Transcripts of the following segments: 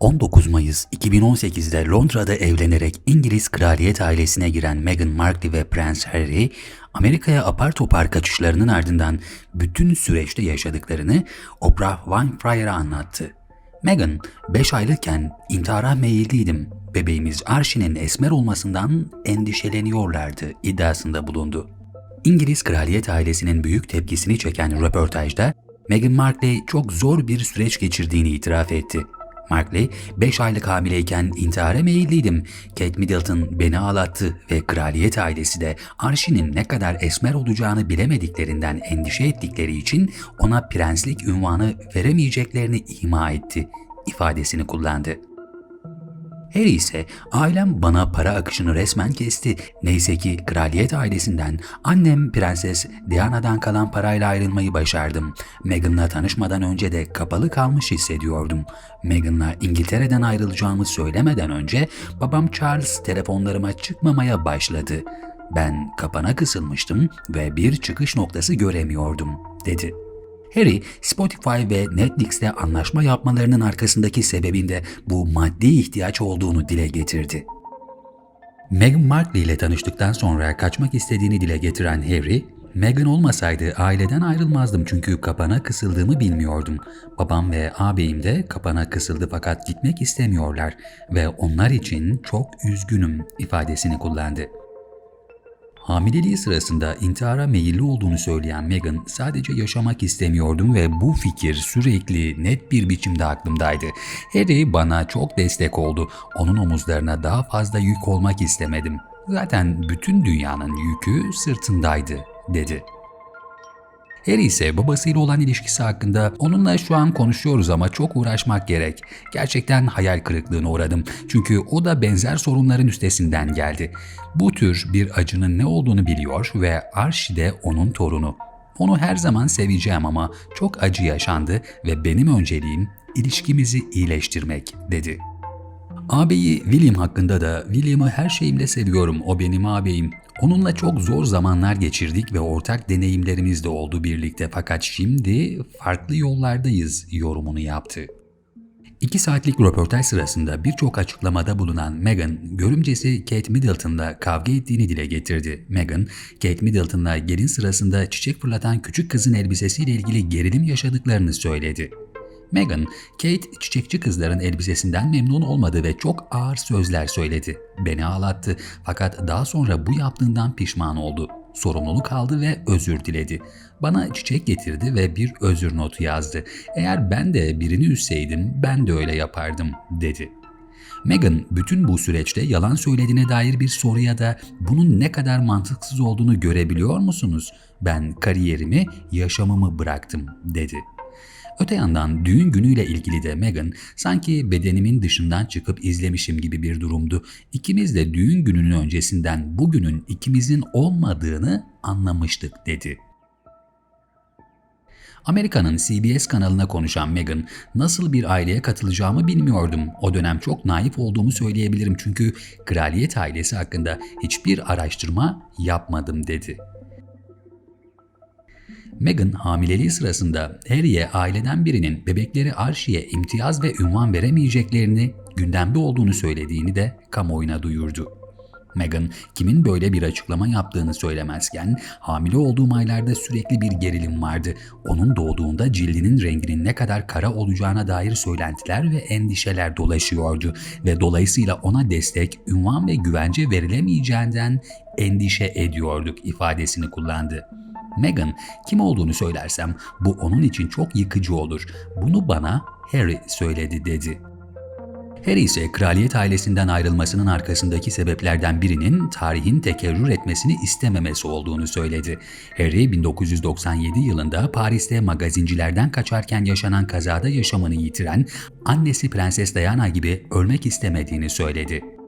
19 Mayıs 2018'de Londra'da evlenerek İngiliz kraliyet ailesine giren Meghan Markle ve Prens Harry, Amerika'ya apar topar kaçışlarının ardından bütün süreçte yaşadıklarını Oprah Winfrey'e anlattı. Meghan, 5 aylıkken intihara meyilliydim. Bebeğimiz Archie'nin esmer olmasından endişeleniyorlardı iddiasında bulundu. İngiliz kraliyet ailesinin büyük tepkisini çeken röportajda Meghan Markle çok zor bir süreç geçirdiğini itiraf etti. Markle, 5 aylık hamileyken intihara meyilliydim. Kate Middleton beni ağlattı ve kraliyet ailesi de Archie'nin ne kadar esmer olacağını bilemediklerinden endişe ettikleri için ona prenslik ünvanı veremeyeceklerini ima etti ifadesini kullandı. Harry ise ailem bana para akışını resmen kesti. Neyse ki kraliyet ailesinden annem Prenses Diana'dan kalan parayla ayrılmayı başardım. Meghan'la tanışmadan önce de kapalı kalmış hissediyordum. Meghan'la İngiltere'den ayrılacağımı söylemeden önce babam Charles telefonlarıma çıkmamaya başladı. Ben kapana kısılmıştım ve bir çıkış noktası göremiyordum, dedi. Harry, Spotify ve Netflix'te anlaşma yapmalarının arkasındaki sebebinde bu maddi ihtiyaç olduğunu dile getirdi. Meghan Markle ile tanıştıktan sonra kaçmak istediğini dile getiren Harry, Meghan olmasaydı aileden ayrılmazdım çünkü kapana kısıldığımı bilmiyordum. Babam ve ağabeyim de kapana kısıldı fakat gitmek istemiyorlar ve onlar için çok üzgünüm ifadesini kullandı. Hamileliği sırasında intihara meyilli olduğunu söyleyen Meghan sadece yaşamak istemiyordum ve bu fikir sürekli net bir biçimde aklımdaydı. Harry bana çok destek oldu. Onun omuzlarına daha fazla yük olmak istemedim. Zaten bütün dünyanın yükü sırtındaydı, dedi. Harry ise babasıyla olan ilişkisi hakkında onunla şu an konuşuyoruz ama çok uğraşmak gerek. Gerçekten hayal kırıklığına uğradım. Çünkü o da benzer sorunların üstesinden geldi. Bu tür bir acının ne olduğunu biliyor ve Archie de onun torunu. Onu her zaman seveceğim ama çok acı yaşandı ve benim önceliğim ilişkimizi iyileştirmek dedi. Ağabeyi William hakkında da William'ı her şeyimle seviyorum. O benim ağabeyim. Onunla çok zor zamanlar geçirdik ve ortak deneyimlerimiz de oldu birlikte fakat şimdi farklı yollardayız yorumunu yaptı. İki saatlik röportaj sırasında birçok açıklamada bulunan Meghan, görümcesi Kate Middleton'la kavga ettiğini dile getirdi. Meghan, Kate Middleton'la gelin sırasında çiçek fırlatan küçük kızın elbisesiyle ilgili gerilim yaşadıklarını söyledi. Meghan, Kate çiçekçi kızların elbisesinden memnun olmadı ve çok ağır sözler söyledi. Beni ağlattı fakat daha sonra bu yaptığından pişman oldu. Sorumluluk aldı ve özür diledi. Bana çiçek getirdi ve bir özür notu yazdı. Eğer ben de birini üzseydim ben de öyle yapardım dedi. Meghan bütün bu süreçte yalan söylediğine dair bir soruya da bunun ne kadar mantıksız olduğunu görebiliyor musunuz? Ben kariyerimi, yaşamımı bıraktım dedi. Öte yandan düğün günüyle ilgili de Meghan sanki bedenimin dışından çıkıp izlemişim gibi bir durumdu. İkimiz de düğün gününün öncesinden bugünün ikimizin olmadığını anlamıştık dedi. Amerika'nın CBS kanalına konuşan Meghan, nasıl bir aileye katılacağımı bilmiyordum. O dönem çok naif olduğumu söyleyebilirim çünkü kraliyet ailesi hakkında hiçbir araştırma yapmadım dedi. Meghan hamileliği sırasında Harry'e aileden birinin bebekleri Archie'ye imtiyaz ve ünvan veremeyeceklerini, gündemde olduğunu söylediğini de kamuoyuna duyurdu. Meghan kimin böyle bir açıklama yaptığını söylemezken hamile olduğum aylarda sürekli bir gerilim vardı. Onun doğduğunda cildinin renginin ne kadar kara olacağına dair söylentiler ve endişeler dolaşıyordu ve dolayısıyla ona destek, ünvan ve güvence verilemeyeceğinden endişe ediyorduk ifadesini kullandı. Meghan kim olduğunu söylersem bu onun için çok yıkıcı olur. Bunu bana Harry söyledi dedi. Harry ise kraliyet ailesinden ayrılmasının arkasındaki sebeplerden birinin tarihin tekerrür etmesini istememesi olduğunu söyledi. Harry 1997 yılında Paris'te magazincilerden kaçarken yaşanan kazada yaşamını yitiren annesi Prenses Diana gibi ölmek istemediğini söyledi.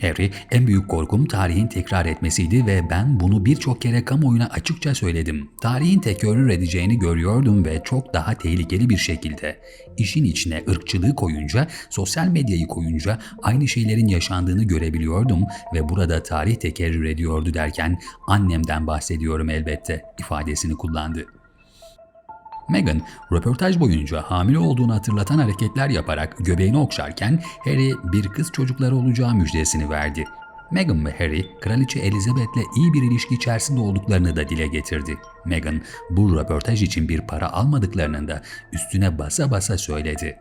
Harry, en büyük korkum tarihin tekrar etmesiydi ve ben bunu birçok kere kamuoyuna açıkça söyledim. Tarihin tekerrür edeceğini görüyordum ve çok daha tehlikeli bir şekilde. İşin içine ırkçılığı koyunca, sosyal medyayı koyunca aynı şeylerin yaşandığını görebiliyordum ve burada tarih tekerrür ediyordu derken annemden bahsediyorum elbette ifadesini kullandı. Meghan, röportaj boyunca hamile olduğunu hatırlatan hareketler yaparak göbeğini okşarken Harry bir kız çocukları olacağı müjdesini verdi. Meghan ve Harry, Kraliçe Elizabeth'le iyi bir ilişki içerisinde olduklarını da dile getirdi. Meghan, bu röportaj için bir para almadıklarının da üstüne basa basa söyledi.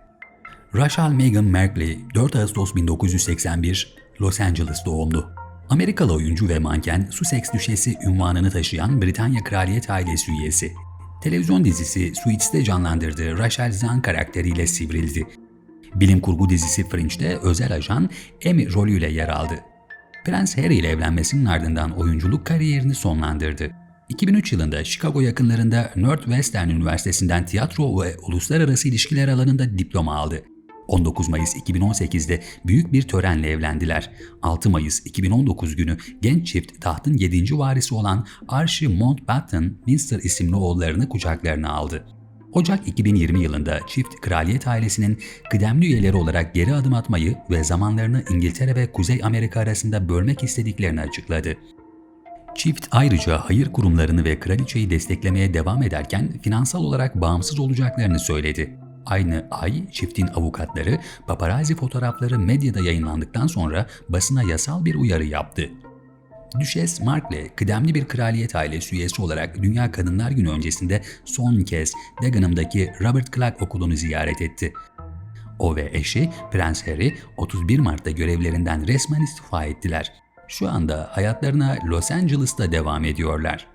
Rachel Meghan Markle 4 Ağustos 1981 Los Angeles doğumlu. Amerikalı oyuncu ve manken Sussex Düşesi ünvanını taşıyan Britanya Kraliyet ailesi üyesi. Televizyon dizisi Suits'te canlandırdığı Rachel Zahn karakteriyle sivrildi. Bilim kurgu dizisi Fringe'de özel ajan Amy rolüyle yer aldı. Prens Harry ile evlenmesinin ardından oyunculuk kariyerini sonlandırdı. 2003 yılında Chicago yakınlarında Northwestern Üniversitesi'nden tiyatro ve uluslararası ilişkiler alanında diploma aldı. 19 Mayıs 2018'de büyük bir törenle evlendiler. 6 Mayıs 2019 günü genç çift tahtın 7. varisi olan Archie Mountbatten Windsor isimli oğullarını kucaklarına aldı. Ocak 2020 yılında çift kraliyet ailesinin kıdemli üyeleri olarak geri adım atmayı ve zamanlarını İngiltere ve Kuzey Amerika arasında bölmek istediklerini açıkladı. Çift ayrıca hayır kurumlarını ve kraliçeyi desteklemeye devam ederken finansal olarak bağımsız olacaklarını söyledi. Aynı ay çiftin avukatları paparazzi fotoğrafları medyada yayınlandıktan sonra basına yasal bir uyarı yaptı. Düşes Markle, kıdemli bir kraliyet ailesi üyesi olarak Dünya Kadınlar Günü öncesinde son kez Dagenham'daki Robert Clark Okulu'nu ziyaret etti. O ve eşi Prens Harry 31 Mart'ta görevlerinden resmen istifa ettiler. Şu anda hayatlarına Los Angeles'ta devam ediyorlar.